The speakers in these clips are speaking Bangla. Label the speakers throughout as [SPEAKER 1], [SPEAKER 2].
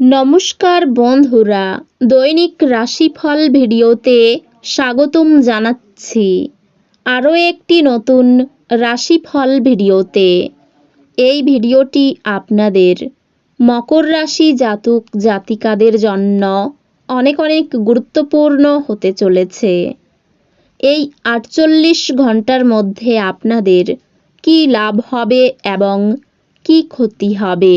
[SPEAKER 1] নমস্কার বন্ধুরা, দৈনিক রাশিফল ভিডিওতে স্বাগতম জানাচ্ছি। আরও একটি নতুন রাশিফল ভিডিওতে। এই ভিডিওটি আপনাদের মকর রাশি জাতক জাতিকাদের জন্য অনেক অনেক গুরুত্বপূর্ণ হতে চলেছে। এই আটচল্লিশ ঘণ্টার মধ্যে আপনাদের কী লাভ হবে এবং কী ক্ষতি হবে?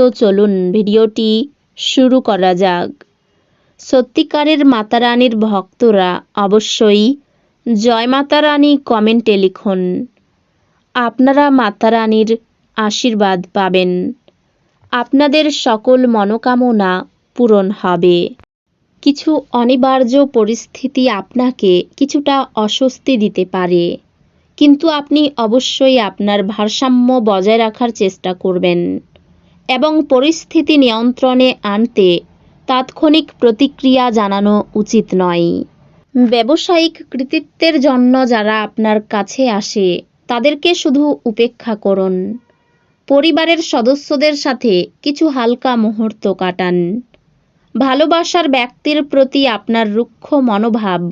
[SPEAKER 1] তো চলুন ভিডিওটি শুরু করা যাক। সত্যিকারের মাতারানীর ভক্তরা অবশ্যই জয় মাতারানী কমেন্টে লিখুন। আপনারা মাতারানীর আশীর্বাদ পাবেন। আপনাদের সকল মনোকামনা পূরণ হবে। কিছু অনিবার্য পরিস্থিতি আপনাকে কিছুটা অস্বস্তি দিতে পারে। কিন্তু আপনি অবশ্যই আপনার ভারসাম্য বজায় রাখার চেষ্টা করবেন। এবং পরিস্থিতি নিয়ন্ত্রণে আনতে তাৎক্ষণিক প্রতিক্রিয়া জানানো উচিত নয়। ব্যবসায়িক কৃতিত্বের জন্য যারা আপনার কাছে আসে, তাদেরকে শুধু উপেক্ষা করুন। পরিবারের সদস্যদের সাথে কিছু হালকা মুহূর্ত কাটান। ভালোবাসার ব্যক্তির প্রতি আপনার রুক্ষ মনোভাব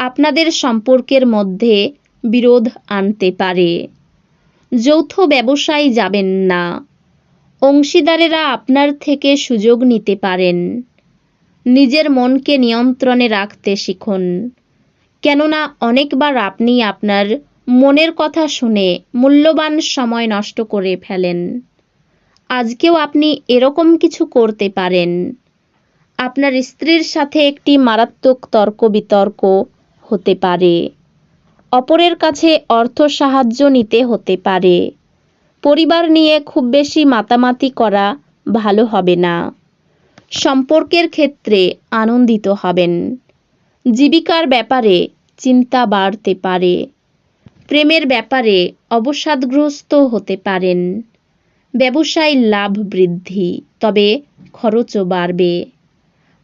[SPEAKER 1] আপনাদের সম্পর্কের মধ্যে বিরোধ আনতে পারে। যৌথ ব্যবসায় যাবেন না। অংশীদারেরা আপনার থেকে সুযোগ নিতে পারেন। নিজের মনকে নিয়ন্ত্রণে রাখতে শিখুন। কেননা অনেকবার আপনি আপনার মনের কথা শুনে মূল্যবান সময় নষ্ট করে ফেলেন। আজকেও আপনি এরকম কিছু করতে পারেন। আপনার স্ত্রীর সাথে একটি মারাত্মক তর্ক বিতর্ক হতে পারে। অপরের কাছে অর্থ সাহায্য নিতে হতে পারে। পরিবার নিয়ে খুব বেশি মাতামাতি করা ভালো হবে না। সম্পর্কের ক্ষেত্রে আনন্দিত হবেন। জীবিকার ব্যাপারে চিন্তা বাড়তে পারে। প্রেমের ব্যাপারে অবসাদগ্রস্ত হতে পারেন। ব্যবসায় লাভ বৃদ্ধি, তবে খরচও বাড়বে।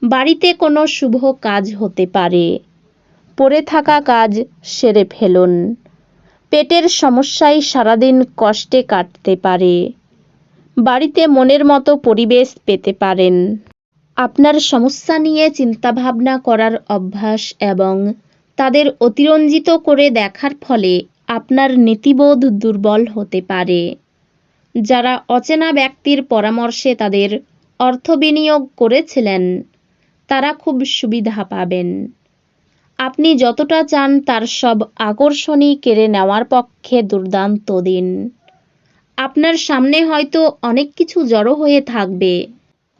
[SPEAKER 1] বাড়িতে কোনো শুভ কাজ হতে পারে। পড়ে থাকা কাজ সেরে ফেলুন। পেটের সমস্যায় সারাদিন কষ্টে কাটতে পারে। বাড়িতে মনের মতো পরিবেশ পেতে পারেন। আপনার সমস্যা নিয়ে চিন্তাভাবনা করার অভ্যাস এবং তাদের অতিরঞ্জিত করে দেখার ফলে আপনার নীতিবোধ দুর্বল হতে পারে। যারা অচেনা ব্যক্তির পরামর্শে তাদের অর্থ বিনিয়োগ করেছিলেন, তারা খুব সুবিধা পাবেন। আপনি যতটা চান তার সব আকর্ষণই কেড়ে নেওয়ার পক্ষে দুর্দান্ত দিন। আপনার সামনে হয়তো অনেক কিছু জড়ো হয়ে থাকবে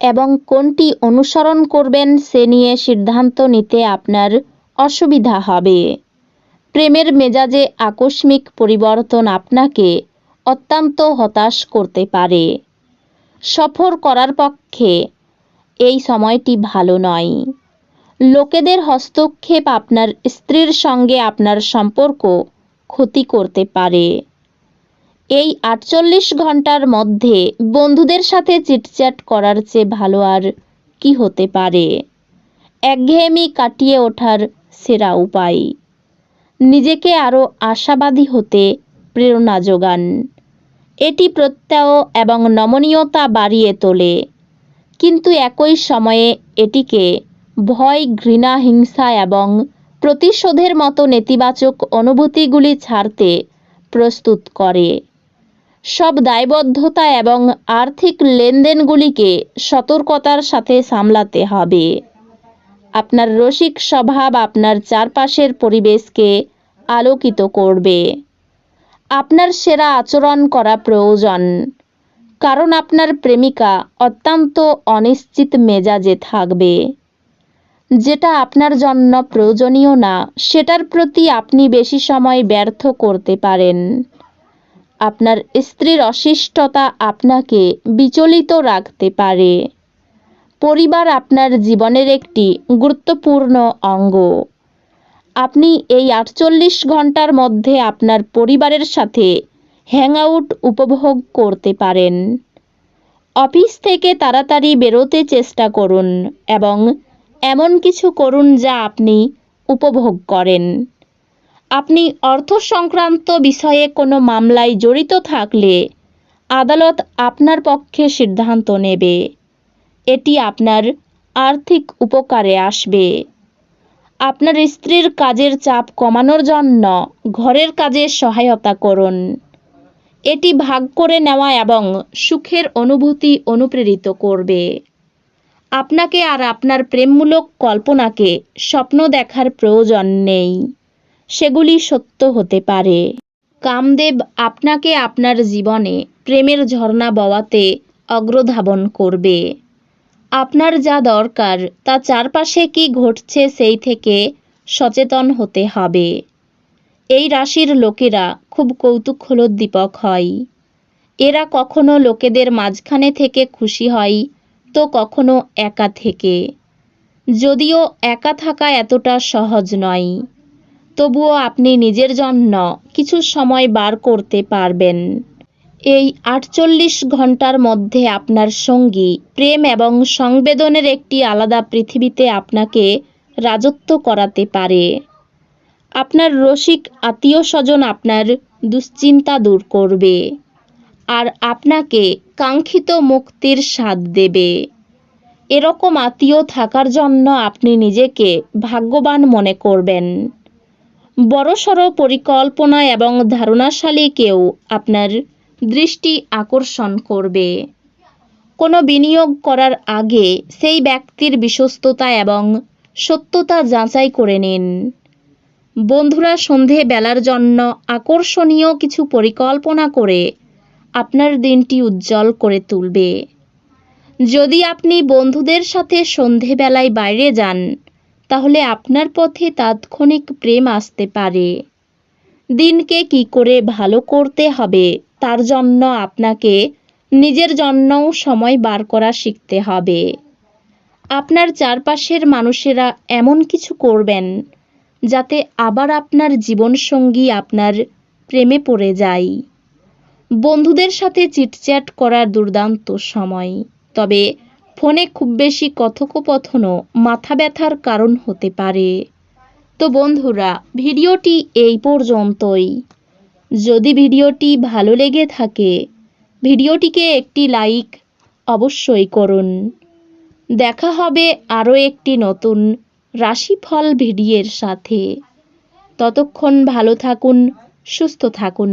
[SPEAKER 1] এবং কোনটি অনুসরণ করবেন সে নিয়ে সিদ্ধান্ত নিতে আপনার অসুবিধা হবে। প্রেমের মেজাজে আকস্মিক পরিবর্তন আপনাকে অত্যন্ত হতাশ করতে পারে। সফর করার পক্ষে এই সময়টি ভালো নয়। লোকেদের হস্তক্ষেপ আপনার স্ত্রীর সঙ্গে আপনার সম্পর্ক ক্ষতি করতে পারে। এই আটচল্লিশ ঘণ্টার মধ্যে বন্ধুদের সাথে চিটচ্যাট করার চেয়ে ভালো আর কি হতে পারে? একঘেয়েমি কাটিয়ে ওঠার সেরা উপায়। নিজেকে আরও আশাবাদী হতে প্রেরণা যোগান। এটি প্রত্যয় এবং নমনীয়তা বাড়িয়ে তোলে। কিন্তু একই সময়ে এটিকে ভয়, ঘৃণা, হিংসা এবং প্রতিশোধের মতো নেতিবাচক অনুভূতিগুলি ছাড়তে প্রস্তুত করে। সব দায়বদ্ধতা এবং আর্থিক লেনদেনগুলিকে সতর্কতার সাথে সামলাতে হবে। আপনার রসিক স্বভাব আপনার চারপাশের পরিবেশকে আলোকিত করবে। আপনার সেরা আচরণ করা প্রয়োজন, কারণ আপনার প্রেমিকা অত্যন্ত অনিশ্চিত মেজাজে থাকবে। যেটা আপনার জন্য প্রয়োজনীয় না, সেটার প্রতি আপনি বেশি সময় ব্যর্থ করতে পারেন। আপনার স্ত্রীর অশিষ্টতা আপনাকে বিচলিত রাখতে পারে। পরিবার আপনার জীবনের একটি গুরুত্বপূর্ণ অঙ্গ। আপনি এই আটচল্লিশ ঘণ্টার মধ্যে আপনার পরিবারের সাথে হ্যাংআউট উপভোগ করতে পারেন। অফিস থেকে তাড়াতাড়ি বেরোতে চেষ্টা করুন এবং এমন কিছু করুন যা আপনি উপভোগ করেন। আপনি অর্থ সংক্রান্ত বিষয়ে কোনো মামলায় জড়িত থাকলে আদালত আপনার পক্ষে সিদ্ধান্ত নেবে। এটি আপনার আর্থিক উপকারে আসবে। আপনার স্ত্রীর কাজের চাপ কমানোর জন্য ঘরের কাজে সহায়তা করুন। এটি ভাগ করে নেওয়া এবং সুখের অনুভূতি অনুপ্রেরিত করবে। আপনাকে আর আপনার প্রেমমূলক কল্পনাকে স্বপ্ন দেখার প্রয়োজন নেই। সেগুলি সত্য হতে পারে। কামদেব আপনাকে আপনার জীবনে প্রেমের ঝর্ণা বওয়াতে অগ্রধাবন করবে। আপনার যা দরকার, তা চারপাশে কি ঘটছে সেই থেকে সচেতন হতে হবে। এই রাশির লোকেরা খুব কৌতূহলোদ্দীপক হয়। এরা কখনো লোকেদের মাঝখানে থেকে খুশি হয় তো কখনো একা থেকে। যদিও একা থাকা এতটা সহজ নয়, তবুও আপনি নিজের জন্য কিছু সময় বার করতে পারবেন। এই আটচল্লিশ ঘণ্টার মধ্যে আপনার সঙ্গী প্রেম এবং সংবেদনের একটি আলাদা পৃথিবীতে আপনাকে রাজত্ব করাতে পারে। আপনার রসিক আত্মীয় স্বজন আপনার দুশ্চিন্তা দূর করবে। আর আপনাকে কাঙ্ক্ষিত মুক্তির স্বাদ দেবে। এরকম আত্মীয় থাকার জন্য আপনি নিজেকে ভাগ্যবান মনে করবেন। বড়সড় পরিকল্পনা এবং ধারণাশালী কেউ আপনার দৃষ্টি আকর্ষণ করবে। কোনো বিনিয়োগ করার আগে সেই ব্যক্তির বিশ্বস্ততা এবং সত্যতা যাচাই করে নিন। বন্ধুরা সন্ধে বেলার জন্য আকর্ষণীয় কিছু পরিকল্পনা করে আপনার দিনটি উজ্জ্বল করে তুলবে। যদি আপনি বন্ধুদের সাথে সন্ধেবেলায় বাইরে যান, তাহলে আপনার পথে তাৎক্ষণিক প্রেম আসতে পারে। দিনকে কি করে ভালো করতে হবে, তার জন্য আপনাকে নিজের জন্যও সময় বার করা শিখতে হবে। আপনার চারপাশের মানুষেরা এমন কিছু করবেন, যাতে আবার আপনার জীবনসঙ্গী আপনার প্রেমে পড়ে যায়। বন্ধুদের সাথে চিটচ্যাট করার দুর্দান্ত সময়। তবে ফোনে খুব বেশি কথোপকথনও মাথা ব্যথার কারণ হতে পারে। তো বন্ধুরা, ভিডিওটি এই পর্যন্তই। যদি ভিডিওটি ভালো লেগে থাকে, ভিডিওটিকে একটি লাইক অবশ্যই করুন। দেখা হবে আরও একটি নতুন রাশিফল ভিডিওর সাথে। ততক্ষণ ভালো থাকুন, সুস্থ থাকুন।